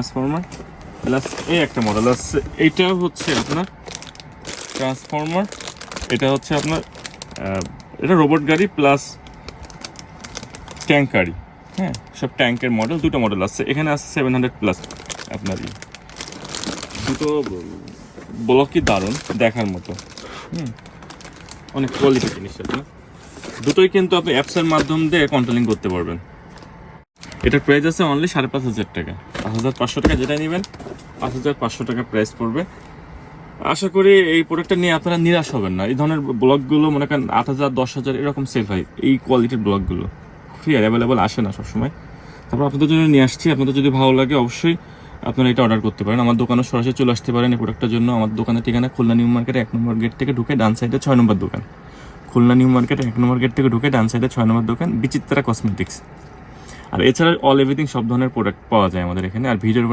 Transformer plus এই একটা model আছে এইটা হচ্ছে আপনার ট্রান্সফরমার এটা হচ্ছে আপনার এটা রোবট গাড়ি প্লাস ট্যাঙ্ক গাড়ি হ্যাঁ সব ট্যাঙ্কের মডেল দুটো মডেল আছে। এখানে আছে সেভেন হান্ড্রেড প্লাস আপনার দুটো ব্লকই দারুণ দেখার মতো, হুম, অনেক কোয়ালিটি জিনিস আপনার দুটোই কিন্তু আপনি অ্যাপসের মাধ্যম দিয়ে কন্ট্রোলিং করতে পারবেন। এটার প্রাইস আছে অনলি সাড়ে পাঁচ হাজার টাকা। পাঁচ হাজার পাঁচশো টাকা যেটা নেবেন, পাঁচ হাজার পাঁচশো টাকা প্রাইস পড়বে। আশা করি এই প্রোডাক্টটা নিয়ে আপনারা নিরাশ হবেন না। এই ধরনের ব্লগগুলো মনে করেন আট হাজার, দশ হাজার এরকম সেল হয়, এই কোয়ালিটির ব্লগগুলো। ফ্রি অ্যাভেলেবল আসে না সবসময়। তারপর আপনাদের জন্য নিয়ে আসছি। আপনাদের যদি ভালো লাগে অবশ্যই আপনারা এটা অর্ডার করতে পারেন। আমার দোকানে সরাসরি চলে আসতে পারেন এই প্রোডাক্টের জন্য। আমার দোকানের ঠিকানা খুলনা নিউ মার্কেটে এক নম্বর গেট থেকে ঢুকে ডান সাইডে ছয় নম্বর দোকান। খুলনা নিউ মার্কেটে এক নম্বর গেট থেকে ঢুকে ডান সাইডে ছয় নম্বর দোকান, বিচিত্রা কসমেটিক্স আর এছাড়া অল এভরিথিং সব ধরনের প্রোডাক্ট পাওয়া যায় আমাদের এখানে। আর ভিডিওর